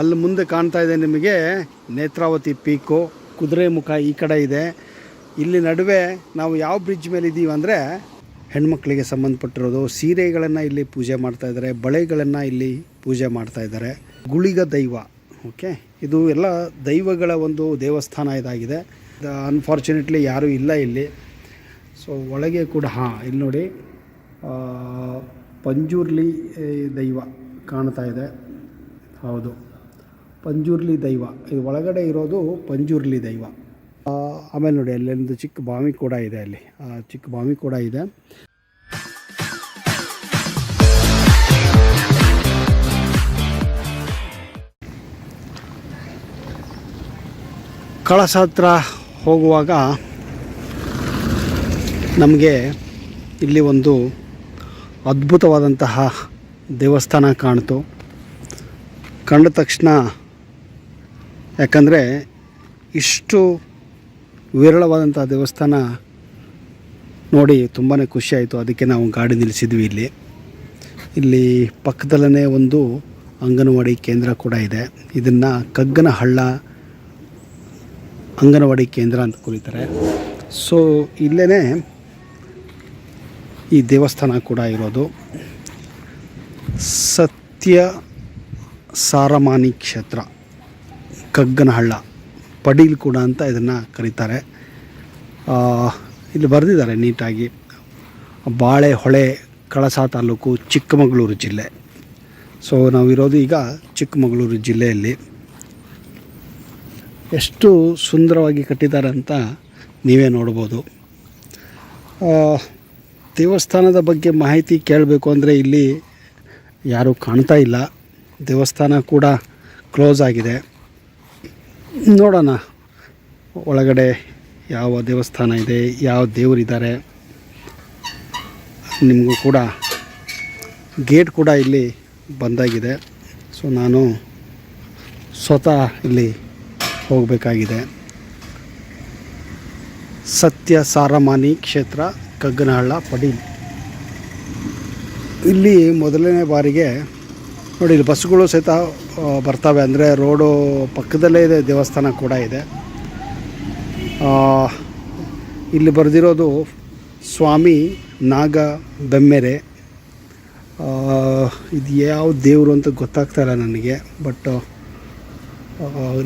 ಅಲ್ಲಿ ಮುಂದೆ ಕಾಣ್ತಾ ಇದೆ ನಿಮಗೆ ನೇತ್ರಾವತಿ ಪೀಕು. ಕುದುರೆ ಮುಖ ಈ ಕಡೆ ಇದೆ. ಇಲ್ಲಿ ನಡುವೆ ನಾವು ಯಾವ ಬ್ರಿಡ್ಜ್ ಮೇಲೆ ಇದ್ದೀವಿ ಅಂದರೆ ಹೆಣ್ಮಕ್ಳಿಗೆ ಸಂಬಂಧಪಟ್ಟಿರೋದು. ಸೀರೆಗಳನ್ನು ಇಲ್ಲಿ ಪೂಜೆ ಮಾಡ್ತಾ ಇದ್ದಾರೆ. ಬಳೆಗಳನ್ನು ಇಲ್ಲಿ ಪೂಜೆ ಮಾಡ್ತಾ ಇದ್ದಾರೆ. ಗುಳಿಗ ದೈವ, ಓಕೆ? ಇದು ಎಲ್ಲ ದೈವಗಳ ಒಂದು ದೇವಸ್ಥಾನ ಇದಾಗಿದೆ. ಅನ್ಫಾರ್ಚುನೇಟ್ಲಿ ಯಾರೂ ಇಲ್ಲ ಇಲ್ಲಿ. ಸೊ ಒಳಗೆ ಕೂಡ, ಹಾಂ, ಇಲ್ಲಿ ನೋಡಿ. ಪಂಜೂರ್ಲಿ ಪಂಜುರ್ಲಿ ದೈವ ಕಾಣ್ತಾ ಇದೆ. ಹೌದು. ಪಂಜುರ್ಲಿ ದೈವ. ಇದು ಒಳಗಡೆ ಇರೋದು ಪಂಜುರ್ಲಿ ದೈವ. ಆಮೇಲೆ ನೋಡಿ, ಅಲ್ಲೊಂದು ಚಿಕ್ಕ ಬಾವಿ ಕೂಡ ಇದೆ ಅಲ್ಲಿ. ಚಿಕ್ಕ ಬಾವಿ ಕೂಡ ಇದೆ. ಕಳಸ ಹತ್ರ ಹೋಗುವಾಗ ನಮಗೆ ಇಲ್ಲಿ ಒಂದು ಅದ್ಭುತವಾದಂತಹ ದೇವಸ್ಥಾನ ಕಾಣ್ತು. ಕಂಡ ತಕ್ಷಣ ಯಾಕಂದರೆ ಇಷ್ಟು ವಿರಳವಾದಂಥ ದೇವಸ್ಥಾನ ನೋಡಿ ತುಂಬಾ ಖುಷಿಯಾಯಿತು. ಅದಕ್ಕೆ ನಾವು ಗಾಡಿ ನಿಲ್ಲಿಸಿದ್ವಿ ಇಲ್ಲಿ. ಇಲ್ಲಿ ಪಕ್ಕದಲ್ಲೇ ಒಂದು ಅಂಗನವಾಡಿ ಕೇಂದ್ರ ಕೂಡ ಇದೆ. ಇದನ್ನು ಕಗ್ಗನ ಹಳ್ಳ ಅಂಗನವಾಡಿ ಕೇಂದ್ರ ಅಂತ ಕರೀತಾರೆ. ಸೊ ಇಲ್ಲೇ ಈ ದೇವಸ್ಥಾನ ಕೂಡ ಇರೋದು. ಸತ್ಯ ಸಾರಮಾನಿ ಕ್ಷೇತ್ರ. ಕಗ್ಗನಹಳ್ಳ ಪಡೀಲ್ ಕೂಡ ಅಂತ ಇದನ್ನು ಕರೀತಾರೆ. ಇಲ್ಲಿ ಬರೆದಿದ್ದಾರೆ ನೀಟಾಗಿ. ಬಾಳೆಹೊಳೆ ಕಳಸ ತಾಲೂಕು, ಚಿಕ್ಕಮಗಳೂರು ಜಿಲ್ಲೆ. ಸೊ ನಾವಿರೋದು ಈಗ ಚಿಕ್ಕಮಗಳೂರು ಜಿಲ್ಲೆಯಲ್ಲಿ. ಎಷ್ಟು ಸುಂದರವಾಗಿ ಕಟ್ಟಿದ್ದಾರೆ ಅಂತ ನೀವೇ ನೋಡ್ಬೋದು. ದೇವಸ್ಥಾನದ ಬಗ್ಗೆ ಮಾಹಿತಿ ಕೇಳಬೇಕು ಅಂದರೆ ಇಲ್ಲಿ ಯಾರೂ ಕಾಣ್ತಾ ಇಲ್ಲ. ದೇವಸ್ಥಾನ ಕೂಡ ಕ್ಲೋಸ್ ಆಗಿದೆ. ನೋಡೋಣ. ಒಳಗಡೆ ಯಾವ ದೇವಸ್ಥಾನ ಇದೆ, ಯಾವ ದೇವರಿದ್ದಾರೆ ನಿಮಗೂ ಕೂಡ ಗೇಟ್ ಕೂಡ ಇಲ್ಲಿ ಬಂದಾಗಿದೆ. ಸೊ ನಾನು ಸ್ವತಃ ಇಲ್ಲಿ ಹೋಗಬೇಕಾಗಿದೆ. ಸತ್ಯ ಸಾರಮಾನಿ ಕ್ಷೇತ್ರ, ಕಗ್ಗನಹಳ್ಳ ಪಡೀಲ್ ಇಲ್ಲಿ ಮೊದಲನೇ ಬಾರಿಗೆ ನೋಡಿ, ಇಲ್ಲಿ ಬಸ್ಗಳು ಸಹಿತ ಬರ್ತವೆ. ಅಂದರೆ ರೋಡು ಪಕ್ಕದಲ್ಲೇ ಇದೆ, ದೇವಸ್ಥಾನ ಕೂಡ ಇದೆ. ಇಲ್ಲಿ ಬರೆದಿರೋದು ಸ್ವಾಮಿ ನಾಗ ಬೆಮ್ಮೆರೆ. ಇದು ಯಾವ ದೇವರು ಅಂತ ಗೊತ್ತಾಗ್ತಾ ಇಲ್ಲ ನನಗೆ, ಬಟ್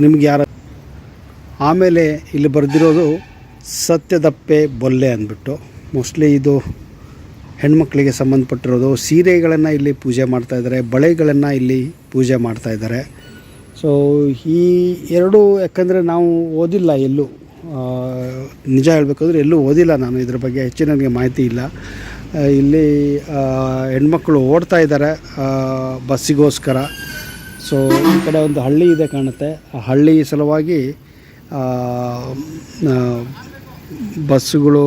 ನಿಮ್ಗೆ ಯಾರ ಆಮೇಲೆ ಇಲ್ಲಿ ಬರೆದಿರೋದು ಸತ್ಯದಪ್ಪೆ ಬೊಲ್ಲೆ ಅಂದ್ಬಿಟ್ಟು. ಮೋಸ್ಟ್ಲಿ ಇದು ಹೆಣ್ಮಕ್ಳಿಗೆ ಸಂಬಂಧಪಟ್ಟಿರೋದು, ಸೀರೆಗಳನ್ನು ಇಲ್ಲಿ ಪೂಜೆ ಮಾಡ್ತಾ ಇದ್ದಾರೆ, ಬಳೆಗಳನ್ನು ಇಲ್ಲಿ ಪೂಜೆ ಮಾಡ್ತಾ ಇದ್ದಾರೆ. ಸೊ ಈ ಎರಡು, ಯಾಕಂದರೆ ನಾವು ಓದಿಲ್ಲ ಎಲ್ಲೂ. ನಿಜ ಹೇಳಬೇಕಂದ್ರೆ ಎಲ್ಲೂ ಓದಿಲ್ಲ ನಾನು, ಇದ್ರ ಬಗ್ಗೆ ಹೆಚ್ಚಿನ ನನಗೆ ಮಾಹಿತಿ ಇಲ್ಲ. ಇಲ್ಲಿ ಹೆಣ್ಮಕ್ಳು ಓಡ್ತಾ ಇದ್ದಾರೆ ಬಸ್ಸಿಗೋಸ್ಕರ. ಸೊ ಈ ಕಡೆ ಒಂದು ಹಳ್ಳಿ ಇದೆ ಕಾಣುತ್ತೆ. ಆ ಹಳ್ಳಿ ಸಲುವಾಗಿ ಬಸ್ಸುಗಳು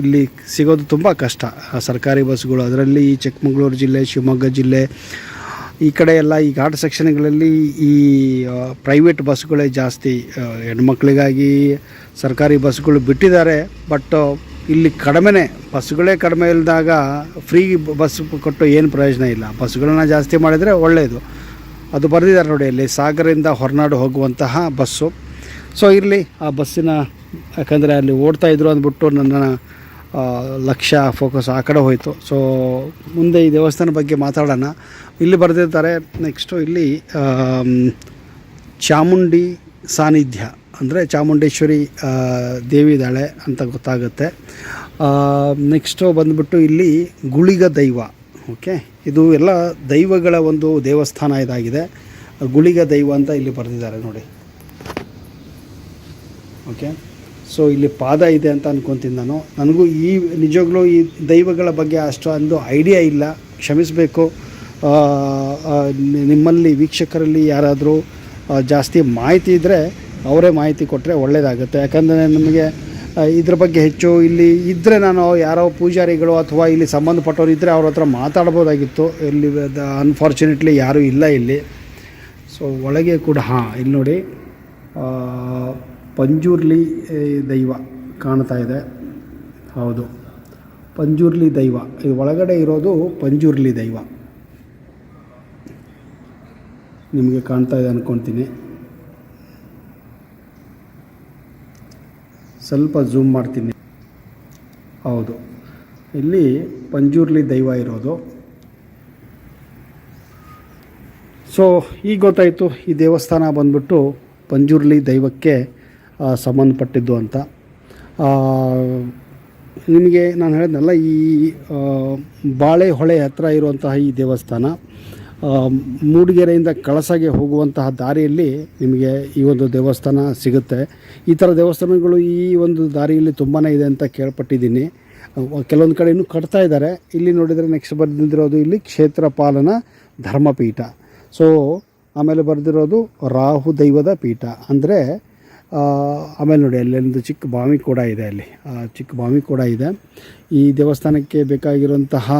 ಇಲ್ಲಿ ಸಿಗೋದು ತುಂಬ ಕಷ್ಟ. ಆ ಸರ್ಕಾರಿ ಬಸ್ಸುಗಳು, ಅದರಲ್ಲಿ ಈ ಚಿಕ್ಕಮಗಳೂರು ಜಿಲ್ಲೆ, ಶಿವಮೊಗ್ಗ ಜಿಲ್ಲೆ, ಈ ಕಡೆ ಎಲ್ಲ ಈ ಘಾಟ್ ಸೆಕ್ಷನ್ಗಳಲ್ಲಿ ಈ ಪ್ರೈವೇಟ್ ಬಸ್ಸುಗಳೇ ಜಾಸ್ತಿ ಹೆಣ್ಮಕ್ಳಿಗಾಗಿ ಸರ್ಕಾರಿ ಬಸ್ಸುಗಳು ಬಿಟ್ಟಿದ್ದಾರೆ. ಬಟ್ ಇಲ್ಲಿ ಕಡಿಮೆನೇ, ಬಸ್ಸುಗಳೇ ಕಡಿಮೆ ಇಲ್ಲದಾಗ ಫ್ರೀ ಬಸ್ ಕೊಟ್ಟು ಏನು ಪ್ರಯೋಜನ ಇಲ್ಲ. ಬಸ್ಸುಗಳನ್ನ ಜಾಸ್ತಿ ಮಾಡಿದರೆ ಒಳ್ಳೆಯದು ಅದು ಬರೆದಿದ್ದಾರೆ ನೋಡಿ ಅಲ್ಲಿ ಸಾಗರದಿಂದ ಹೊರನಾಡು ಹೋಗುವಂತಹ ಬಸ್ಸು. ಸೊ ಇರಲಿ, ಆ ಬಸ್ಸಿನ ಯಾಕಂದರೆ ಅಲ್ಲಿ ಓಡ್ತಾ ಇದ್ರು ಅಂದ್ಬಿಟ್ಟು ನನ್ನ ಲಕ್ಷ್ಯ ಫೋಕಸ್ ಆ ಕಡೆ ಹೋಯಿತು. ಸೊ ಮುಂದೆ ಈ ದೇವಸ್ಥಾನ ಬಗ್ಗೆ ಮಾತಾಡೋಣ. ಇಲ್ಲಿ ಬರೆದಿರ್ತಾರೆ ನೆಕ್ಸ್ಟು ಇಲ್ಲಿ ಚಾಮುಂಡಿ ಸಾನ್ನಿಧ್ಯ. ಅಂದರೆ ಚಾಮುಂಡೇಶ್ವರಿ ದೇವಿ ಇದ್ದಾಳೆ ಅಂತ ಗೊತ್ತಾಗುತ್ತೆ. ನೆಕ್ಸ್ಟು ಬಂದುಬಿಟ್ಟು ಇಲ್ಲಿ ಗುಳಿಗ ದೈವ. ಓಕೆ ಇದು ಎಲ್ಲ ದೈವಗಳ ಒಂದು ದೇವಸ್ಥಾನ ಇದಾಗಿದೆ. ಗುಳಿಗ ದೈವ ಅಂತ ಇಲ್ಲಿ ಬರೆದಿದ್ದಾರೆ ನೋಡಿ. ಓಕೆ ಸೊ ಇಲ್ಲಿ ಪಾದ ಇದೆ ಅಂತ ಅನ್ಕೊತೀನಿ ನಾನು. ನನಗೂ ಈ ನಿಜವಾಗ್ಲೂ ಈ ದೈವಗಳ ಬಗ್ಗೆ ಅಷ್ಟೊಂದು ಐಡಿಯಾ ಇಲ್ಲ. ಕ್ಷಮಿಸಬೇಕು. ನಿಮ್ಮಲ್ಲಿ ವೀಕ್ಷಕರಲ್ಲಿ ಯಾರಾದರೂ ಜಾಸ್ತಿ ಮಾಹಿತಿ ಇದ್ದರೆ ಅವರೇ ಮಾಹಿತಿ ಕೊಟ್ಟರೆ ಒಳ್ಳೆಯದಾಗುತ್ತೆ ಯಾಕಂದರೆ ನಮಗೆ ಇದ್ರ ಬಗ್ಗೆ ಹೆಚ್ಚು ಇಲ್ಲಿ ಇದ್ದರೆ ನಾನು ಯಾರೋ ಪೂಜಾರಿಗಳು ಅಥವಾ ಇಲ್ಲಿ ಸಂಬಂಧಪಟ್ಟವ್ರು ಇದ್ದರೆ ಅವ್ರ ಹತ್ರ ಮಾತಾಡ್ಬೋದಾಗಿತ್ತು. ಇಲ್ಲಿ ಅನ್ಫಾರ್ಚುನೇಟ್ಲಿ ಯಾರೂ ಇಲ್ಲ ಇಲ್ಲಿ. ಸೊ ಒಳಗೆ ಕೂಡ, ಹಾಂ, ಇಲ್ಲಿ ನೋಡಿ. ಪಂಜುರ್ಲಿ ದೈವ ಕಾಣ್ತಾ ಇದೆ. ಹೌದು. ಪಂಜುರ್ಲಿ ದೈವ. ಇದು ಒಳಗಡೆ ಇರೋದು ಪಂಜುರ್ಲಿ ದೈವ. ನಿಮಗೆ ಕಾಣ್ತಾ ಇದೆ ಅಂದ್ಕೊತೀನಿ ಸ್ವಲ್ಪ ಝೂಮ್ ಮಾಡ್ತೀನಿ. ಹೌದು. ಇಲ್ಲಿ ಪಂಜುರ್ಲಿ ದೈವ ಇರೋದು. ಸೊ ಈಗ ಗೊತ್ತಾಯಿತು, ಈ ದೇವಸ್ಥಾನ ಬಂದ್ಬಿಟ್ಟು ಪಂಜುರ್ಲಿ ದೈವಕ್ಕೆ ಸಂಬಂಧಪಟ್ಟಿದ್ದು ಅಂತ. ನಿಮಗೆ ನಾನು ಹೇಳಿದ್ನಲ್ಲ ಈ ಬಾಳೆಹೊಳೆ ಹತ್ರ ಇರುವಂತಹ ಈ ದೇವಸ್ಥಾನ ಮೂಡಿಗೆರೆಯಿಂದ ಕಳಸಗೆ ಹೋಗುವಂತಹ ದಾರಿಯಲ್ಲಿ ನಿಮಗೆ ಈ ಒಂದು ದೇವಸ್ಥಾನ ಸಿಗುತ್ತೆ. ಈ ಥರ ದೇವಸ್ಥಾನಗಳು ಈ ಒಂದು ದಾರಿಯಲ್ಲಿ ತುಂಬಾ ಇದೆ ಅಂತ ಕೇಳ್ಪಟ್ಟಿದ್ದೀನಿ. ಕೆಲವೊಂದು ಕಡೆ ಇನ್ನೂ ಕಟ್ತಾ ಇದ್ದಾರೆ. ಇಲ್ಲಿ ನೋಡಿದರೆ ನೆಕ್ಸ್ಟ್ ಬರೆದಿರೋದು ಇಲ್ಲಿ ಕ್ಷೇತ್ರ ಪಾಲನ ಧರ್ಮಪೀಠ. ಸೊ ಆಮೇಲೆ ಬರೆದಿರೋದು ರಾಹು ದೈವದ ಪೀಠ. ಅಂದರೆ ಆಮೇಲೆ ನೋಡಿ ಅಲ್ಲಿ ಒಂದು ಚಿಕ್ಕ ಬಾವಿ ಕೂಡ ಇದೆ ಅಲ್ಲಿ. ಆ ಚಿಕ್ಕ ಬಾವಿ ಕೂಡ ಇದೆ. ಈ ದೇವಸ್ಥಾನಕ್ಕೆ ಬೇಕಾಗಿರುವಂತಹ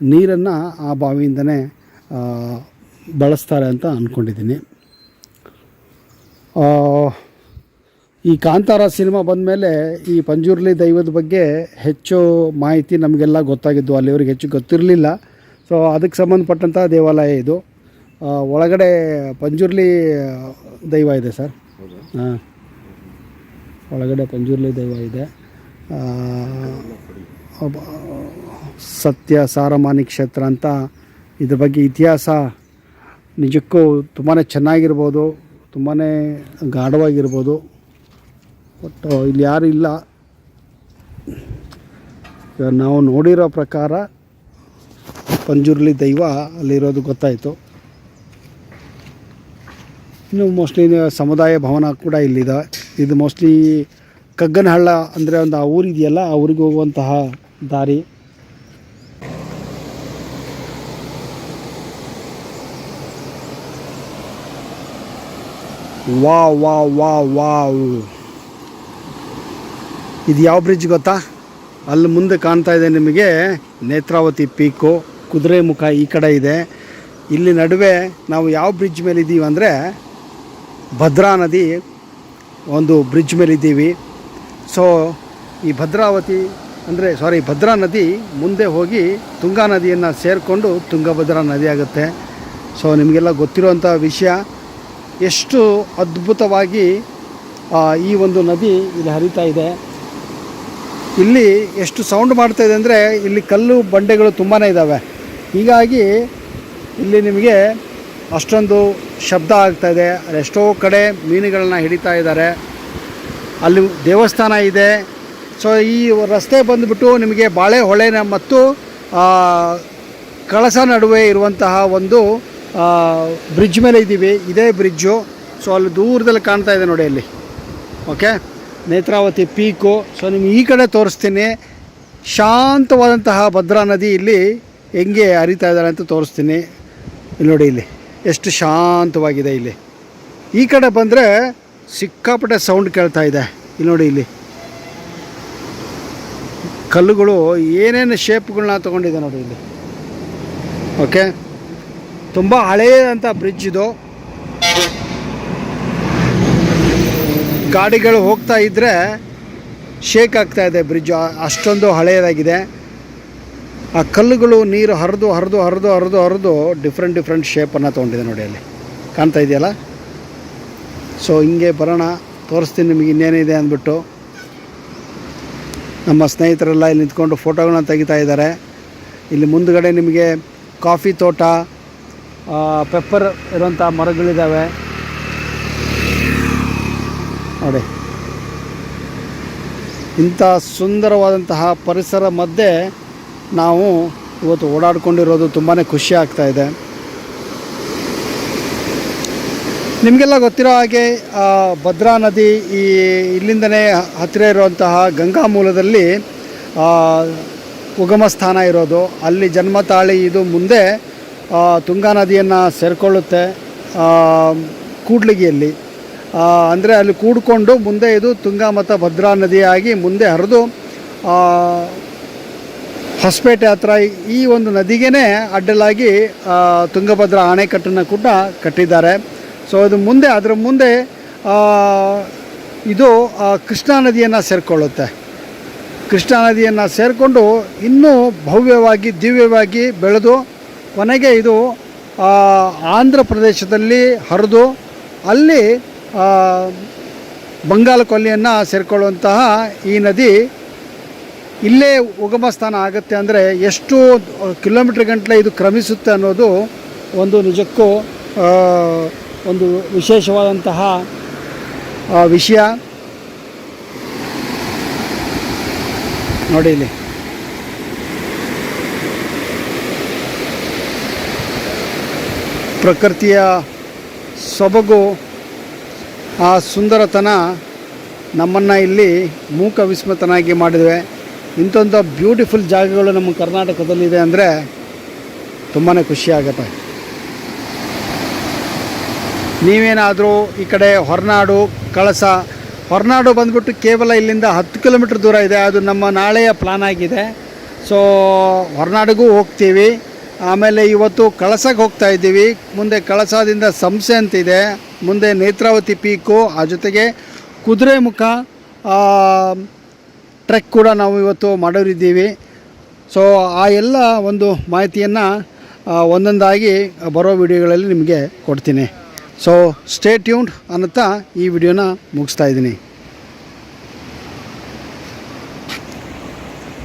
ನೀರನ್ನು ಆ ಬಾವಿಯಿಂದನೇ ಬಳಸ್ತಾರೆ ಅಂತ ಅಂದ್ಕೊಂಡಿದ್ದೀನಿ ಈ ಕಾಂತಾರ ಸಿನಿಮಾ ಬಂದ ಮೇಲೆ ಈ ಪಂಜುರ್ಲಿ ದೈವದ ಬಗ್ಗೆ ಹೆಚ್ಚು ಮಾಹಿತಿ ನಮಗೆಲ್ಲ ಗೊತ್ತಾಗಿದ್ದು ಅಲ್ಲಿವರಿಗೆ ಹೆಚ್ಚು ಗೊತ್ತಿರಲಿಲ್ಲ. ಸೊ ಅದಕ್ಕೆ ಸಂಬಂಧಪಟ್ಟಂಥ ದೇವಾಲಯ ಇದು. ಒಳಗಡೆ ಪಂಜುರ್ಲಿ ದೈವ ಇದೆ ಸರ್. ಹಾಂ. ಒಳಗಡೆ ಪಂಜುರ್ಲಿ ದೈವ ಇದೆ. ಸತ್ಯ, ಸಾರಮಾನಿ ಕ್ಷೇತ್ರ ಅಂತ ಇದ್ರ ಬಗ್ಗೆ ಇತಿಹಾಸ ನಿಜಕ್ಕೂ ತುಂಬಾ ಚೆನ್ನಾಗಿರ್ಬೋದು ತುಂಬಾ ಗಾಢವಾಗಿರ್ಬೋದು. ಬಟ್ ಇಲ್ಲಿ ಯಾರು ಇಲ್ಲ. ನಾವು ನೋಡಿರೋ ಪ್ರಕಾರ ಪಂಜುರ್ಲಿ ದೈವ ಅಲ್ಲಿರೋದು ಗೊತ್ತಾಯಿತು. ಇನ್ನು ಮೋಸ್ಟ್ಲಿ ಸಮುದಾಯ ಭವನ ಕೂಡ ಇಲ್ಲಿದೆ. ಇದು ಮೋಸ್ಟ್ಲಿ ಕಗ್ಗನಹಳ್ಳ ಅಂದರೆ ಒಂದು ಆ ಊರಿದೆಯಲ್ಲ ಆ ಊರಿಗೆ ಹೋಗುವಂತಹ ದಾರಿ. ವಾ ವಾ ವಾ ವಾವ್. ಇದು ಯಾವ ಬ್ರಿಡ್ಜ್ ಗೊತ್ತಾ? ಅಲ್ಲಿ ಮುಂದೆ ಕಾಣ್ತಾ ಇದೆ ನಿಮಗೆ ನೇತ್ರಾವತಿ ಪೀಕು, ಕುದುರೆ ಮುಖ ಈ ಕಡೆ ಇದೆ. ಇಲ್ಲಿ ನಡುವೆ ನಾವು ಯಾವ ಬ್ರಿಡ್ಜ್ ಮೇಲೆ ಇದ್ದೀವಿ ಅಂದರೆ ಭದ್ರಾ ನದಿ ಒಂದು ಬ್ರಿಡ್ಜ್ ಮೇಲೆ ಇದ್ದೀವಿ ಸೊ ಈ ಭದ್ರಾವತಿ ಅಂದರೆ ಸಾರಿ ಭದ್ರಾ ನದಿ ಮುಂದೆ ಹೋಗಿ ತುಂಗಾ ನದಿಯನ್ನು ಸೇರಿಕೊಂಡು ತುಂಗಭದ್ರಾ ನದಿ ಆಗುತ್ತೆ. ಸೊ ನಿಮಗೆಲ್ಲ ಗೊತ್ತಿರುವಂಥ ವಿಷಯ. ಎಷ್ಟು ಅದ್ಭುತವಾಗಿ ಈ ಒಂದು ನದಿ ಇಲ್ಲಿ ಹರಿತಾ ಇದೆ. ಇಲ್ಲಿ ಎಷ್ಟು ಸೌಂಡ್ ಮಾಡ್ತಾ ಇದೆ ಅಂದರೆ, ಇಲ್ಲಿ ಕಲ್ಲು ಬಂಡೆಗಳು ತುಂಬಾ ಇದ್ದಾವೆ ಹೀಗಾಗಿ, ಇಲ್ಲಿ ನಿಮಗೆ ಅಷ್ಟೊಂದು ಶಬ್ದ ಆಗ್ತಾ ಇದೆ. ಎಷ್ಟೋ ಕಡೆ ಮೀನುಗಳನ್ನ ಹಿಡಿತಾ ಇದ್ದಾರೆ. ಅಲ್ಲಿ ದೇವಸ್ಥಾನ ಇದೆ. ಸೊ ಈ ರಸ್ತೆ ಬಂದುಬಿಟ್ಟು ನಿಮಗೆ ಬಾಳೆಹೊಳೆನ ಮತ್ತು ಕಳಸ ನಡುವೆ ಇರುವಂತಹ ಒಂದು ಬ್ರಿಡ್ಜ್ ಮೇಲೆ ಇದ್ದೀವಿ. ಇದೇ ಬ್ರಿಡ್ಜು ಸೊ ಅಲ್ಲಿ ದೂರದಲ್ಲಿ ಕಾಣ್ತಾ ಇದೆ ನೋಡಿ ಅಲ್ಲಿ. ಓಕೆ ನೇತ್ರಾವತಿ ಪೀಕು. ಸೊ ನಿಮ್ಗೆ ಈ ಕಡೆ ತೋರಿಸ್ತೀನಿ. ಶಾಂತವಾದಂತಹ ಭದ್ರಾ ನದಿ ಇಲ್ಲಿ ಹೆಂಗೆ ಹರಿತಾ ಇದ್ದಾರೆ ಅಂತ ತೋರಿಸ್ತೀನಿ. ನೋಡಿ ಇಲ್ಲಿ. ಎಷ್ಟು ಶಾಂತವಾಗಿದೆ ಇಲ್ಲಿ. ಈ ಕಡೆ ಬಂದರೆ ಸಿಕ್ಕಾಪಟ್ಟೆ ಸೌಂಡ್ ಕೇಳ್ತಾ ಇದೆ. ಇಲ್ಲಿ ನೋಡಿ ಇಲ್ಲಿ. ಕಲ್ಲುಗಳು ಏನೇನು ಶೇಪ್ಗಳನ್ನ ತೊಗೊಂಡಿದೆ ನೋಡಿ ಇಲ್ಲಿ. ಓಕೆ ತುಂಬ ಹಳೆಯದಂಥ ಬ್ರಿಡ್ಜ್ ಇದು. ಗಾಡಿಗಳು ಹೋಗ್ತಾ ಇದ್ದರೆ ಶೇಕ್ ಆಗ್ತಾ ಇದೆ ಬ್ರಿಡ್ಜ್ ಅಷ್ಟೊಂದು ಹಳೆಯದಾಗಿದೆ ಆ ಕಲ್ಲುಗಳು ನೀರು ಹರಿದು ಹರಿದು ಹರಿದು ಹರಿದು ಹರಿದು ಡಿಫ್ರೆಂಟ್ ಡಿಫ್ರೆಂಟ್ ಶೇಪನ್ನು ತೊಗೊಂಡಿದೆ ನೋಡಿ ಅಲ್ಲಿ. ಕಾಣ್ತಾ ಇದೆಯಲ್ಲ? ಸೊ ಹಿಂಗೆ ಬರೋಣ. ತೋರಿಸ್ತೀನಿ ನಿಮಗೆ ಇನ್ನೇನಿದೆ ಅಂದ್ಬಿಟ್ಟು. ನಮ್ಮ ಸ್ನೇಹಿತರೆಲ್ಲ ಇಲ್ಲಿ ನಿಂತ್ಕೊಂಡು ಫೋಟೋಗಳನ್ನ ತೆಗಿತಾ ಇದ್ದಾರೆ. ಇಲ್ಲಿ ಮುಂದುಗಡೆ ನಿಮಗೆ ಕಾಫಿ ತೋಟ ಪೆಪ್ಪರ್ ಇರೋಂಥ ಮರಗಳಿದ್ದಾವೆ ನೋಡಿ. ಇಂಥ ಸುಂದರವಾದಂತಹ ಪರಿಸರ ಮಧ್ಯೆ ನಾವು ಇವತ್ತು ಓಡಾಡ್ಕೊಂಡಿರೋದು ತುಂಬಾ ಖುಷಿ ಆಗ್ತಾ ಇದೆ. ನಿಮಗೆಲ್ಲ ಗೊತ್ತಿರೋ ಹಾಗೆ ಭದ್ರಾ ನದಿ ಈ ಇಲ್ಲಿಂದನೇ ಹತ್ತಿರ ಇರುವಂತಹ ಗಂಗಾ ಮೂಲದಲ್ಲಿ ಉಗಮ ಸ್ಥಾನ ಇರೋದು. ಅಲ್ಲಿ ಜನ್ಮ ತಾಳಿ ಇದು ಮುಂದೆ ತುಂಗಾ ನದಿಯನ್ನು ಸೇರಿಕೊಳ್ಳುತ್ತೆ ಕೂಡ್ಲಿಗಿಯಲ್ಲಿ. ಅಂದರೆ ಅಲ್ಲಿ ಕೂಡಿಕೊಂಡು ಮುಂದೆ ಇದು ತುಂಗಾ ಮತ್ತು ಭದ್ರಾ ನದಿಯಾಗಿ ಮುಂದೆ ಹರಿದು ಹೊಸಪೇಟೆ ಹತ್ರ ಈ ಒಂದು ನದಿಗೇ ಅಡ್ಡಲಾಗಿ ತುಂಗಭದ್ರಾ ಅಣೆಕಟ್ಟನ್ನು ಕೂಡ ಕಟ್ಟಿದ್ದಾರೆ. ಸೊ ಇದು ಮುಂದೆ, ಅದರ ಮುಂದೆ ಇದು ಕೃಷ್ಣಾ ನದಿಯನ್ನು ಸೇರಿಕೊಳ್ಳುತ್ತೆ. ಕೃಷ್ಣಾ ನದಿಯನ್ನು ಸೇರಿಕೊಂಡು ಇನ್ನೂ ಭವ್ಯವಾಗಿ, ದಿವ್ಯವಾಗಿ ಬೆಳೆದು, ಕೊನೆಗೆ ಇದು ಆಂಧ್ರ ಪ್ರದೇಶದಲ್ಲಿ ಹರಿದು, ಅಲ್ಲಿ ಬಂಗಾಳ ಕೊಲ್ಲಿಯನ್ನು ಸೇರಿಕೊಳ್ಳುವಂತಹ ಈ ನದಿ ಇಲ್ಲೇ ಉಗಮ ಸ್ಥಾನ ಆಗುತ್ತೆ ಅಂದರೆ ಎಷ್ಟು ಕಿಲೋಮೀಟ್ರ್ ಗಂಟಲೆ ಇದು ಕ್ರಮಿಸುತ್ತೆ ಅನ್ನೋದು ಒಂದು ನಿಜಕ್ಕೂ ಒಂದು ವಿಶೇಷವಾದಂತಹ ವಿಷಯ. ನೋಡಿ ಇಲ್ಲಿ. ಪ್ರಕೃತಿಯ ಸೊಬಗು, ಆ ಸುಂದರತನ ನಮ್ಮನ್ನು ಇಲ್ಲಿ ಮೂಕ ವಿಸ್ಮತನಾಗಿ ಮಾಡಿದ್ವಿ. ಇಂಥೊಂಥ ಬ್ಯೂಟಿಫುಲ್ ಜಾಗಗಳು ನಮ್ಮ ಕರ್ನಾಟಕದಲ್ಲಿದೆ ಅಂದರೆ ತುಂಬಾ ಖುಷಿಯಾಗತ್ತೆ ನೀವೇನಾದರೂ ಈ ಕಡೆ ಹೊರನಾಡು, ಕಳಸ, ಹೊರನಾಡು ಬಂದ್ಬಿಟ್ಟು ಕೇವಲ ಇಲ್ಲಿಂದ ಹತ್ತು ಕಿಲೋಮೀಟ್ರ್ ದೂರ ಇದೆ, ಅದು ನಮ್ಮ ನಾಳೆಯ ಪ್ಲಾನ್ ಆಗಿದೆ. ಸೊ ಹೊರನಾಡಿಗೂ ಹೋಗ್ತೀವಿ. ಆಮೇಲೆ ಇವತ್ತು ಕಳಸಕ್ಕೆ ಹೋಗ್ತಾ ಇದ್ದೀವಿ. ಮುಂದೆ ಕಳಸದಿಂದ ಸಂಸೆ ಅಂತಿದೆ. ಮುಂದೆ ನೇತ್ರಾವತಿ ಪೀಕು ಆ ಜೊತೆಗೆ ಕುದುರೆಮುಖ ಟ್ರೆಕ್ ಕೂಡ ನಾವು ಇವತ್ತು ಮಾಡೋರಿದ್ದೀವಿ. ಸೊ ಆ ಎಲ್ಲ ಒಂದು ಮಾಹಿತಿಯನ್ನು ಒಂದೊಂದಾಗಿ ಬರೋ ವಿಡಿಯೋಗಳಲ್ಲಿ ನಿಮಗೆ ಕೊಡ್ತೀನಿ. ಸೊ ಸ್ಟೇ ಟ್ಯೂನ್ಡ್ ಅನ್ನುತ್ತಾ ಈ ವಿಡಿಯೋನ ಮುಗಿಸ್ತಾ ಇದ್ದೀನಿ.